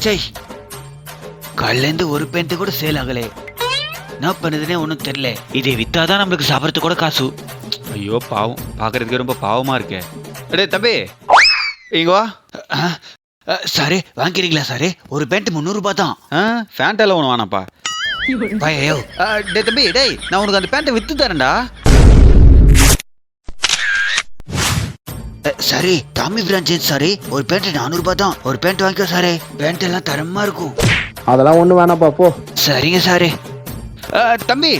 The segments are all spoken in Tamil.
சை காலையிலேருந்து ஒரு பேண்ட் கூட சேல் ஆகலே. என்ன பண்ணுதுன்னே ஒன்றும் தெரியல இதை வித்தாதான் நம்மளுக்கு சாப்பிட்றதுக்கு கூட காசு. ஐயோ பாவம். பார்க்கறதுக்கு ரொம்ப பாவமா இருக்கே. அடே தம்பி. இங்க வா. ஆ, ஆ, சாரே வாங்கிக்கிறீங்களா சாரே? ஒரு பேண்ட் முந்நூறுபா தான் ஆ ஃபேண்டெல்லாம் ஒன்று வேணாப்பா. பையோ ஆ, டேய் தம்பி டேய் நான் உனக்கு அந்த பேண்ட்டை வித்து தரேன்டா. சாரி டாமி பிரான்ச் சாரி ஒரு பேண்ட் நானூறுபா தான். ஒரு பேண்ட் வாங்கிக்கோ சாரே. பேண்ட் எல்லாம் தரமா இருக்கும். அதெல்லாம் ஒன்றும் வேணாப்பா போ. சரிங்க சாரே. தம்பி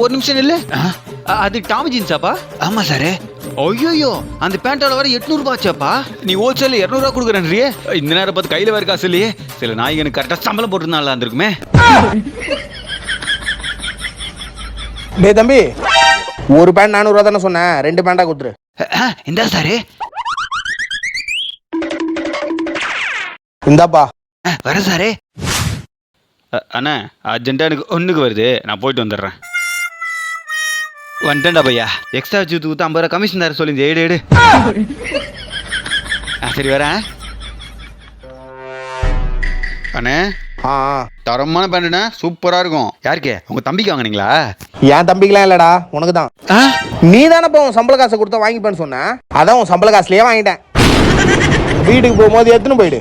ஒரு நிமிஷம் இல்லை அது டாமி ஜீன்ஸாப்பா? ஆமா சாரே. ஐயோயோ அந்த பேண்டோட வர எட்நூறுபா ஆச்சாப்பா? நீ ஹோல்சேல் இரநூறுவா கொடுக்குறேன்றியே. இந்த நேரம் பார்த்து கையில் வேறு காசு இல்லையே. சில நாய்க்கு எனக்கு கரெக்டாக சம்பளம் போட்டுருந்தால இருந்திருக்குமே. டேய் தம்பி ஒரு பேண்ட் நானூறுவா தானே சொன்னேன். ரெண்டு பேண்டா கொடுத்துரு. இந்தா சாரே. இந்தாப்பா. ஆ, வரேன் சாரே. அண்ணா அர்ஜென்ட்டாக எனக்கு ஒன்றுக்கு வருது. நான் போயிட்டு வந்துடுறேன். வந்துட்டேன்டா பையா. எக்ஸ்ட்ரா ஜூத்து ஊற்று ஐம்பது ரூபா கமிஷன் தர சொல்லி ஏடு ஏடு சரி வரேன். அண்ணே ஆ ஆ. தரமான பேண்ட்டுண்ணே சூப்பராக இருக்கும். யாருக்கு? உங்கள் தம்பிக்கு வாங்குனீங்களா? என் தம்பிக்கெல்லாம் இல்லடா உனக்கு தான் ஆ? நீ தானே உன் சம்பள காசை கொடுத்தா வாங்கிப்பேன்னு சொன்னேன் அதான் உன் சம்பள காசுலயே வாங்கிட்டேன். வீட்டுக்கு போகும்போது எடுத்துன்னு போயிடு.